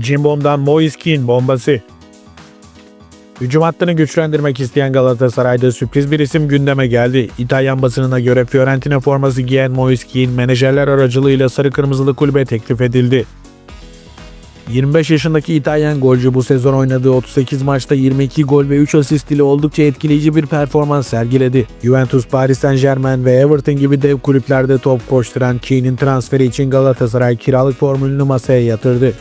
Cimbom'dan Moiskin bombası. Hücum hattını güçlendirmek isteyen Galatasaray'da sürpriz bir isim gündeme geldi. İtalyan basınına göre Fiorentina forması giyen Moiskin menajerler aracılığıyla sarı kırmızılı kulübe teklif edildi. 25 yaşındaki İtalyan golcü bu sezon oynadığı 38 maçta 22 gol ve 3 asist ile oldukça etkileyici bir performans sergiledi. Juventus, Paris Saint Germain ve Everton gibi dev kulüplerde top koşturan Keane'in transferi için Galatasaray kiralık formülünü masaya yatırdı.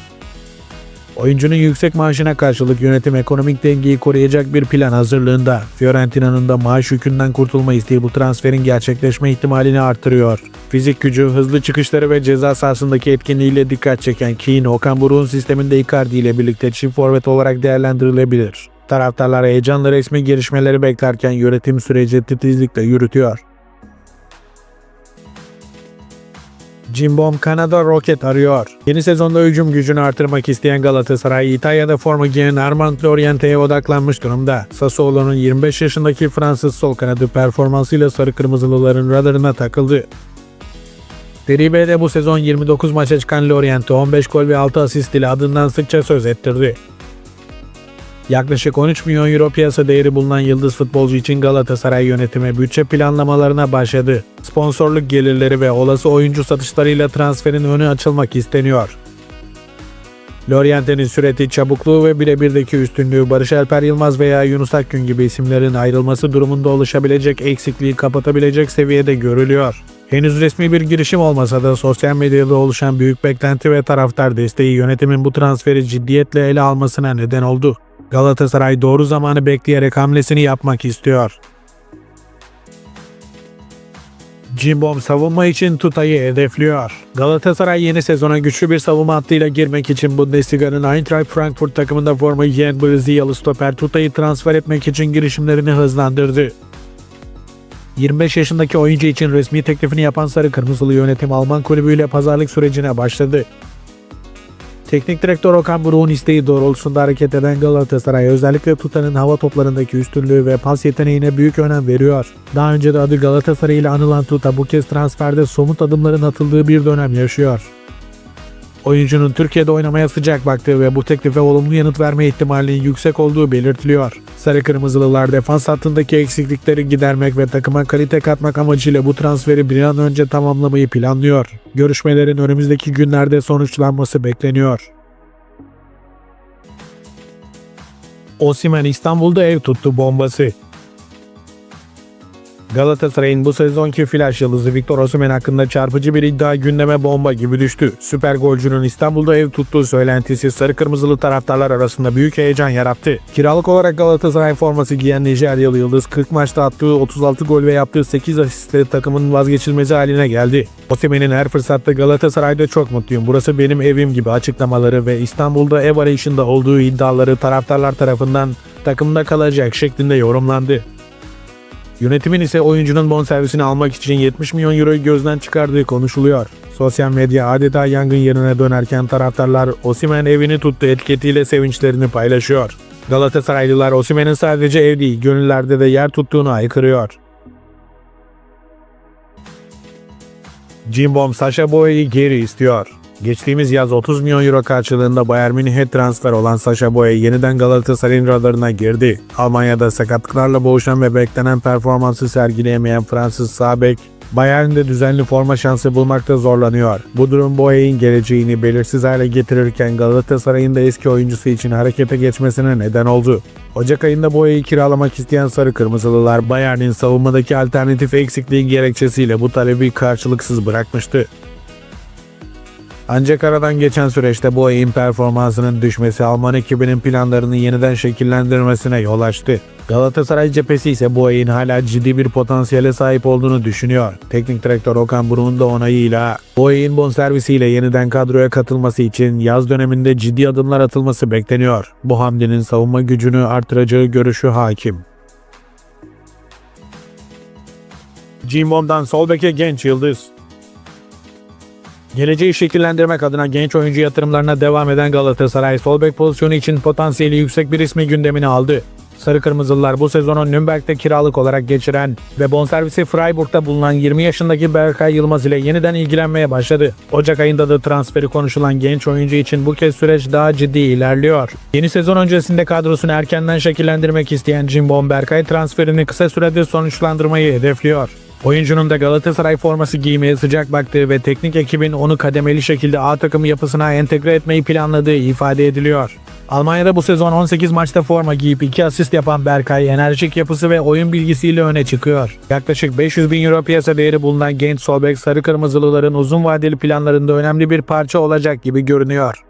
Oyuncunun yüksek maaşına karşılık yönetim ekonomik dengeyi koruyacak bir plan hazırlığında. Fiorentina'nın da maaş yükünden kurtulma isteği bu transferin gerçekleşme ihtimalini artırıyor. Fizik gücü, hızlı çıkışları ve ceza sahasındaki etkinliğiyle dikkat çeken Keane, Okan Buruk'un sisteminde Icardi ile birlikte çift forvet olarak değerlendirilebilir. Taraftarlar heyecanla resmi gelişmeleri beklerken yönetim süreci titizlikle yürütüyor. Cimbom Kanada Rocket arıyor. Yeni sezonda hücum gücünü artırmak isteyen Galatasaray, İtalya'da forma giyen Armand Loriente'ye odaklanmış durumda. Sassuolo'nun 25 yaşındaki Fransız sol kanadı performansıyla sarı kırmızılıların radarına takıldı. Serie B'de bu sezon 29 maça çıkan Loriente 15 gol ve 6 asist ile adından sıkça söz ettirdi. Yaklaşık 13 milyon euro piyasa değeri bulunan yıldız futbolcu için Galatasaray yönetimi bütçe planlamalarına başladı. Sponsorluk gelirleri ve olası oyuncu satışlarıyla transferin önü açılmak isteniyor. Loriente'nin süreti, çabukluğu ve birebirdeki üstünlüğü Barış Alper Yılmaz veya Yunus Akgün gibi isimlerin ayrılması durumunda oluşabilecek eksikliği kapatabilecek seviyede görülüyor. Henüz resmi bir girişim olmasa da sosyal medyada oluşan büyük beklenti ve taraftar desteği yönetimin bu transferi ciddiyetle ele almasına neden oldu. Galatasaray doğru zamanı bekleyerek hamlesini yapmak istiyor. Cimbom savunma için Tuta'yı hedefliyor. Galatasaray yeni sezona güçlü bir savunma hattıyla girmek için Bundesliga'nın Eintracht Frankfurt takımında forma giyen Brezilyalı stoper Tuta'yı transfer etmek için girişimlerini hızlandırdı. 25 yaşındaki oyuncu için resmi teklifini yapan Sarı Kırmızılı yönetim Alman kulübüyle pazarlık sürecine başladı. Teknik direktör Okan Buruk'un isteği doğrultusunda hareket eden Galatasaray özellikle Tuta'nın hava toplarındaki üstünlüğü ve pas yeteneğine büyük önem veriyor. Daha önce de adı Galatasaray ile anılan Tuta bu kez transferde somut adımların atıldığı bir dönem yaşıyor. Oyuncunun Türkiye'de oynamaya sıcak baktığı ve bu teklife olumlu yanıt verme ihtimalinin yüksek olduğu belirtiliyor. Sarı Kırmızılılar defans hattındaki eksiklikleri gidermek ve takıma kalite katmak amacıyla bu transferi bir an önce tamamlamayı planlıyor. Görüşmelerin önümüzdeki günlerde sonuçlanması bekleniyor. Osimhen İstanbul'da ev tuttu bombası. Galatasaray'ın bu sezonki flash yıldızı Victor Osimhen hakkında çarpıcı bir iddia gündeme bomba gibi düştü. Süper golcünün İstanbul'da ev tuttuğu söylentisi sarı kırmızılı taraftarlar arasında büyük heyecan yarattı. Kiralık olarak Galatasaray forması giyen Nijeryalı yıldız 40 maçta attığı 36 gol ve yaptığı 8 asistle takımın vazgeçilmezi haline geldi. Osimhen'in her fırsatta Galatasaray'da çok mutluyum. Burası benim evim gibi açıklamaları ve İstanbul'da ev arayışında olduğu iddiaları taraftarlar tarafından takımda kalacak şeklinde yorumlandı. Yönetimin ise oyuncunun bonservisini almak için 70 milyon euroyu gözden çıkardığı konuşuluyor. Sosyal medya adeta yangın yerine dönerken taraftarlar Osimhen evini tuttu etiketiyle sevinçlerini paylaşıyor. Galatasaraylılar Osimhen'in sadece ev değil, gönüllerde de yer tuttuğunu aykırıyor. Cimbom Sasha Boya'yı geri istiyor. Geçtiğimiz yaz 30 milyon euro karşılığında Bayern Münih'e transfer olan Sasha Boye yeniden Galatasaray'ın radarına girdi. Almanya'da sakatlıklarla boğuşan ve beklenen performansı sergileyemeyen Fransız sağ Bayern'de düzenli forma şansı bulmakta zorlanıyor. Bu durum Boye'in geleceğini belirsiz hale getirirken Galatasaray'ın da eski oyuncusu için harekete geçmesine neden oldu. Ocak ayında Boye'yi kiralamak isteyen Sarı Kırmızılılar Bayern'in savunmadaki alternatif eksikliği gerekçesiyle bu talebi karşılıksız bırakmıştı. Ancak aradan geçen süreçte ayın performansının düşmesi Alman ekibinin planlarını yeniden şekillendirmesine yol açtı. Galatasaray cephesi ise ayın hala ciddi bir potansiyele sahip olduğunu düşünüyor. Teknik direktör Okan Buruk'un da onayıyla ayın bonservisiyle yeniden kadroya katılması için yaz döneminde ciddi adımlar atılması bekleniyor. Bu hamlenin savunma gücünü artıracağı görüşü hakim. Cimbom'dan sol beke genç yıldız. Geleceği şekillendirmek adına genç oyuncu yatırımlarına devam eden Galatasaray sol bek pozisyonu için potansiyeli yüksek bir ismi gündemine aldı. Sarı Kırmızılılar bu sezonu Nürnberg'de kiralık olarak geçiren ve bonservisi Freiburg'da bulunan 20 yaşındaki Berkay Yılmaz ile yeniden ilgilenmeye başladı. Ocak ayında da transferi konuşulan genç oyuncu için bu kez süreç daha ciddi ilerliyor. Yeni sezon öncesinde kadrosunu erkenden şekillendirmek isteyen Cimbom Berkay transferini kısa sürede sonuçlandırmayı hedefliyor. Oyuncunun da Galatasaray forması giymeye sıcak baktığı ve teknik ekibin onu kademeli şekilde A takımı yapısına entegre etmeyi planladığı ifade ediliyor. Almanya'da bu sezon 18 maçta forma giyip 2 asist yapan Berkay enerjik yapısı ve oyun bilgisiyle öne çıkıyor. Yaklaşık 500 bin euro piyasa değeri bulunan genç sol bek sarı kırmızılıların uzun vadeli planlarında önemli bir parça olacak gibi görünüyor.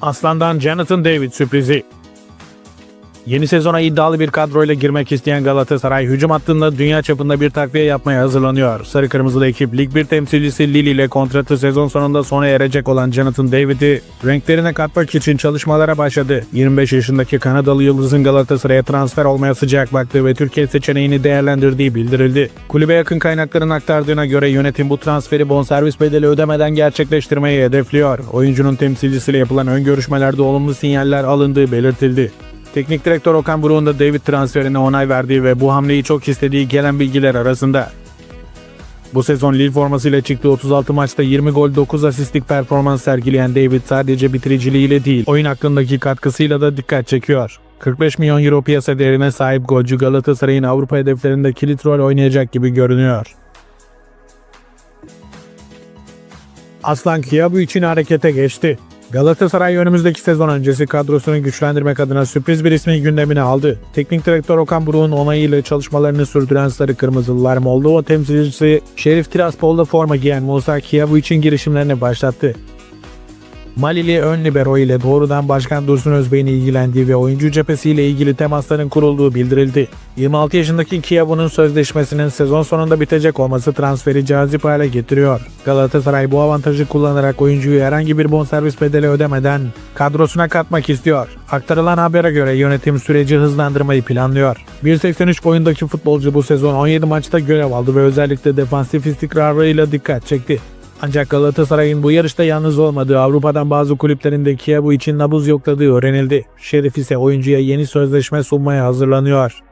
Aslan'dan Jonathan David sürprizi. Yeni sezona iddialı bir kadroyla girmek isteyen Galatasaray hücum hattında dünya çapında bir takviye yapmaya hazırlanıyor. Sarı Kırmızılı ekip Lig 1 temsilcisi Lille ile kontratı sezon sonunda sona erecek olan Jonathan David'i renklerine katmak için çalışmalara başladı. 25 yaşındaki Kanadalı Yıldız'ın Galatasaray'a transfer olmaya sıcak baktığı ve Türkiye seçeneğini değerlendirdiği bildirildi. Kulübe yakın kaynakların aktardığına göre yönetim bu transferi bonservis bedeli ödemeden gerçekleştirmeyi hedefliyor. Oyuncunun temsilcisiyle yapılan ön görüşmelerde olumlu sinyaller alındığı belirtildi. Teknik direktör Okan Buruk'un da David transferine onay verdiği ve bu hamleyi çok istediği gelen bilgiler arasında. Bu sezon Lille formasıyla çıktığı 36 maçta 20 gol 9 asistlik performans sergileyen David sadece bitiriciliğiyle değil, oyun hakkındaki katkısıyla da dikkat çekiyor. 45 milyon euro piyasa değerine sahip golcü Galatasaray'ın Avrupa hedeflerinde kilit rol oynayacak gibi görünüyor. Aslan Kiyabu için harekete geçti. Galatasaray önümüzdeki sezon öncesi kadrosunu güçlendirmek adına sürpriz bir ismi gündemine aldı. Teknik direktör Okan Buruk'un onayıyla çalışmalarını sürdüren Sarı Kırmızılılar Moldova temsilcisi Şerif Tiraspol'da forma giyen Musa Kiyabu için girişimlerini başlattı. Malili ön libero ile doğrudan Başkan Dursun Özbey'in ilgilendiği ve oyuncu cephesiyle ilgili temasların kurulduğu bildirildi. 26 yaşındaki Kiyabu'nun sözleşmesinin sezon sonunda bitecek olması transferi cazip hale getiriyor. Galatasaray bu avantajı kullanarak oyuncuyu herhangi bir bonservis bedeli ödemeden kadrosuna katmak istiyor. Aktarılan habere göre yönetim süreci hızlandırmayı planlıyor. 1.83 boyundaki futbolcu bu sezon 17 maçta görev aldı ve özellikle defansif istikrarıyla dikkat çekti. Ancak Galatasaray'ın bu yarışta yalnız olmadığı Avrupa'dan bazı kulüplerinde Kiev için nabız yokladığı öğrenildi. Şerif ise oyuncuya yeni sözleşme sunmaya hazırlanıyor.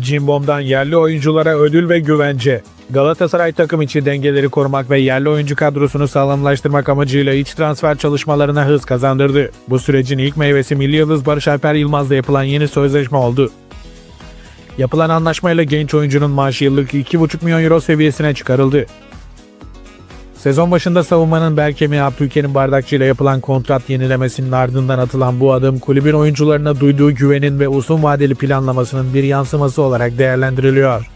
Cimbom'dan yerli oyunculara ödül ve güvence. Galatasaray takım içi dengeleri korumak ve yerli oyuncu kadrosunu sağlamlaştırmak amacıyla iç transfer çalışmalarına hız kazandırdı. Bu sürecin ilk meyvesi Milli Yıldız Barış Alper Yılmaz'la yapılan yeni sözleşme oldu. Yapılan anlaşmayla genç oyuncunun maaşı yıllık 2,5 milyon euro seviyesine çıkarıldı. Sezon başında savunmanın bel kemiği Abdülkerim Bardakçı ile yapılan kontrat yenilemesinin ardından atılan bu adım kulübün oyuncularına duyduğu güvenin ve uzun vadeli planlamasının bir yansıması olarak değerlendiriliyor.